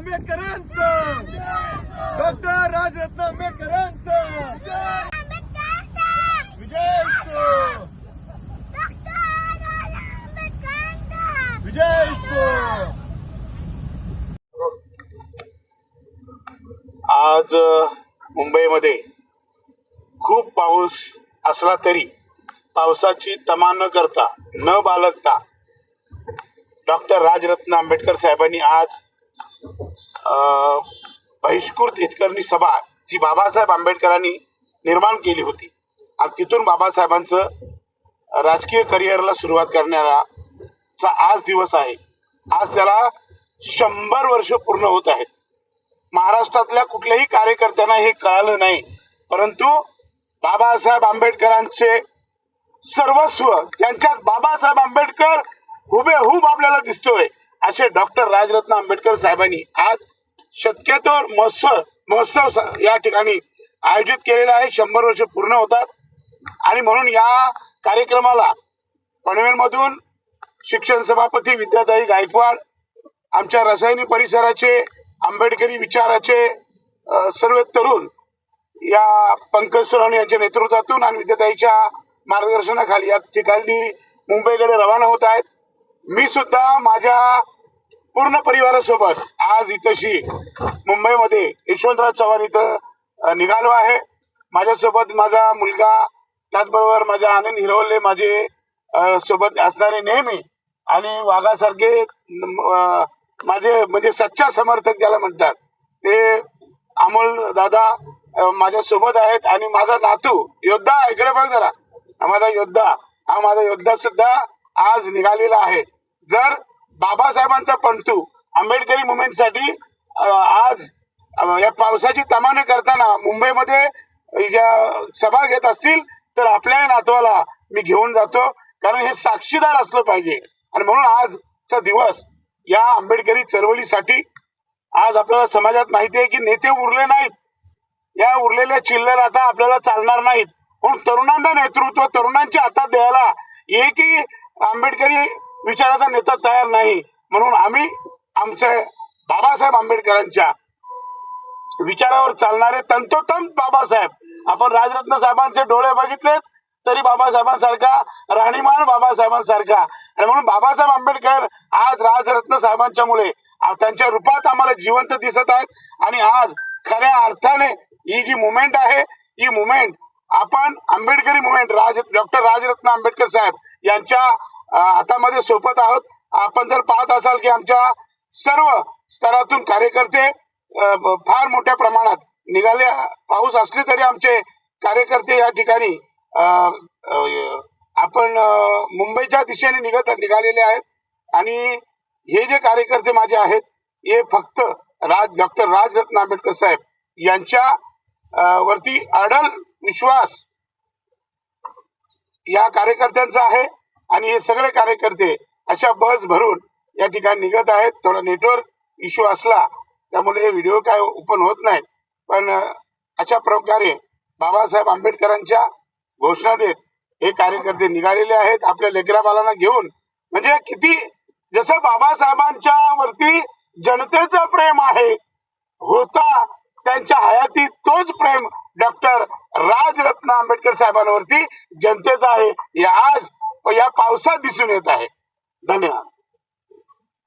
आंबेडकरांचं. Doctor Rajratna आंबेडकरांचं. विजय असो विजय असो आज मुंबईमध्ये खूप पाऊस असला तरी पावसाची तमा न करता न बाळगता डॉक्टर राजरत्न आंबेडकर साहेबांनी आज बहिष्कृत हितकर्णी सभा जी बाबासाहेब आंबेडकरांनी निर्माण केली होती. आणि तिथून बाबासाहेबांचं राजकीय करिअरला सुरुवात करणारा चा आज दिवस आहे. आज त्याला शंभर वर्ष पूर्ण होत आहेत. महाराष्ट्रातल्या कुठल्याही कार्यकर्त्यांना हे कळालं नाही. परंतु बाबासाहेब आंबेडकरांचे सर्वस्व त्यांच्यात बाबासाहेब आंबेडकर हुबेहूब आपल्याला दिसतोय असे डॉक्टर राजरत्न आंबेडकर साहेबांनी आज शक्यतो महोत्सव महोत्सव या ठिकाणी आयोजित केलेला आहे. शंभर वर्ष पूर्ण होतात. आणि म्हणून या कार्यक्रमाला पनवेलमधून शिक्षण सभापती विद्याताई गायकवाड आमच्या रसायनी परिसराचे आंबेडकरी विचाराचे सर्व तरुण या पंकज सोनवणे यांच्या नेतृत्वातून आणि विद्याताईच्या मार्गदर्शनाखाली या ठिकाणी मुंबईकडे रवाना होत आहेत. मी सुद्धा माझ्या पूर्ण परिवारासोबत आज इथंशी मुंबईमध्ये यशवंतराव चव्हाण इथं निघालो आहे. माझ्यासोबत माझा मुलगा त्याचबरोबर माझ्या आनंद हिरवले माझे सोबत असणारे नेहमी आणि वाघासारखे माझे म्हणजे सच्चा समर्थक ज्याला म्हणतात ते अमोल दादा माझ्या सोबत आहेत आणि माझा नातू योद्धा इकडे बघ जरा. माझा योद्धा. हा माझा योद्धा सुद्धा आज निघालेला आहे. जर बाबासाहेबांचा पंतू आंबेडकरी मुवमेंटसाठी आज या पावसाची तमाने करताना मुंबईमध्ये ज्या सभा घेत असतील तर आपल्या नातवाला मी घेऊन जातो. कारण हे साक्षीदार असलं पाहिजे. आणि म्हणून आजचा दिवस या आंबेडकरी चळवळीसाठी आज आपल्याला समाजात माहिती आहे की नेते उरले नाहीत. या उरलेल्या चिल्लर आता आपल्याला चालणार नाहीत. म्हणून तरुणांना नेतृत्व तरुणांच्या हातात द्यायला एकही आंबेडकरी विचाराचा नेता तयार नाही. म्हणून आम्ही आमचे बाबासाहेब आंबेडकरांच्या विचारावर चालणारे तंतोतंत बाबासाहेब. आपण राजरत्न साहेबांचे डोळे बघितलेत तरी बाबासाहेबांसारखा राहणीमान बाबासाहेबांसारखा. आणि म्हणून बाबासाहेब आंबेडकर आज राजरत्न साहेबांच्या मुळे त्यांच्या रूपात आम्हाला जिवंत दिसत आहेत. आणि आज खऱ्या अर्थाने ही जी मुवमेंट आहे ही मुवमेंट आपण आंबेडकरी मुवमेंट राज डॉक्टर राजरत्न आंबेडकर साहेब यांच्या हातामध्ये सोपत आहोत. आपण जर पाहत असाल की आमच्या सर्व स्तरातून कार्यकर्ते फार मोठ्या प्रमाणात निघाले. पाऊस असले तरी आमचे कार्यकर्ते या ठिकाणी अं, आपण मुंबईच्या दिशेने निघत निघालेले आहेत. आणि हे जे कार्यकर्ते माझे आहेत हे फक्त राज डॉक्टर राजरत्न आंबेडकर साहेब यांच्या अं, वरती अडल विश्वास या कार्यकर्त्यांचा आहे. आणि हे सगळे कार्यकर्ते अशा बस भरून या ठिकाणी निघत आहेत. थोडा नेटवर्क इश्यू असला त्यामुळे हे व्हिडिओ काय ओपन होत नाही पण अशा प्रकारे बाबासाहेब आंबेडकरांच्या घोषणा देत हे कार्यकर्ते निघालेले आहेत. आपल्या लेकरा बालांना घेऊन. म्हणजे किती जसं बाबासाहेबांच्या वरती जनतेचं प्रेम आहे होता त्यांच्या हयातीत तोच प्रेम डॉक्टर राजरत्न आंबेडकर साहेबांवरती जनतेचा आहे. हे आज या पावसात दिसून येत आहे. धन्यवाद.